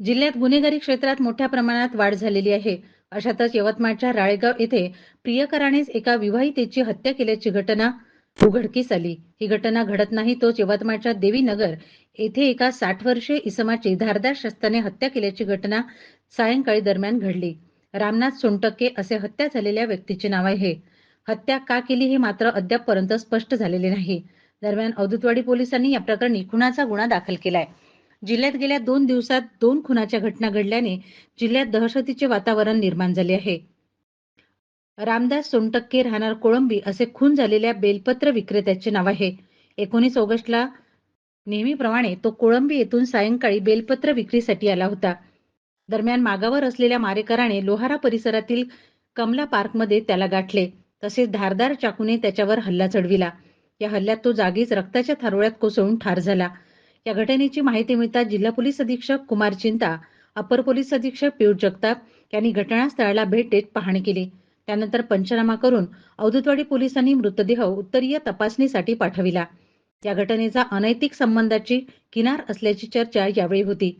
जिल्ह्यात गुन्हेगारी क्षेत्रात मोठ्या प्रमाणात वाढ झालेली आहे. अशातच यवतमाळच्या राळेगाव येथे प्रियकरानेच एका विवाहितेची हत्या केल्याची घटना उघडकीस आली. ही घटना घडत नाही तोच यवतमाळच्या देवीनगर येथे एका साठ वर्षीय इसमाची धारदार शस्त्राने हत्या केल्याची घटना सायंकाळी दरम्यान घडली. रामनाथ सोनटक्के असे हत्या झालेल्या व्यक्तीचे नाव आहे. हत्या का केली हे मात्र अद्यापपर्यंत स्पष्ट झालेले नाही. दरम्यान अवधूतवाडी पोलिसांनी या प्रकरणी खुनाचा गुन्हा दाखल केलाय. जिल्ह्यात गेल्या दोन दिवसात दोन खुनाच्या घटना घडल्याने जिल्ह्यात दहशतीचे वातावरण निर्माण झाले आहे. रामदास सोनटक्के राहणार कोळंबी असे खून झालेल्या बेलपत्र विक्रेत्याचे नाव आहे. एकोणीस ऑगस्टला नेहमीप्रमाणे तो कोळंबी येथून सायंकाळी बेलपत्र विक्रीसाठी आला होता. दरम्यान मागावर असलेल्या मारेकराने लोहारा परिसरातील कमला पार्कमध्ये त्याला गाठले. तसेच धारदार चाकूने त्याच्यावर हल्ला चढविला. या हल्ल्यात तो जागीच रक्ताच्या थारोळ्यात कोसळून ठार झाला. या घटनेची माहिती मिळताच जिल्हा पोलीस अधीक्षक कुमार चिंता अपर पोलीस अधीक्षक पियुष जगताप यांनी घटनास्थळाला भेट देत पाहणी केली. त्यानंतर पंचनामा करून अवधूतवाडी पोलिसांनी मृतदेह उत्तरीय तपासणीसाठी पाठविला. या घटनेचा अनैतिक संबंधाची किनार असल्याची चर्चा यावेळी होती.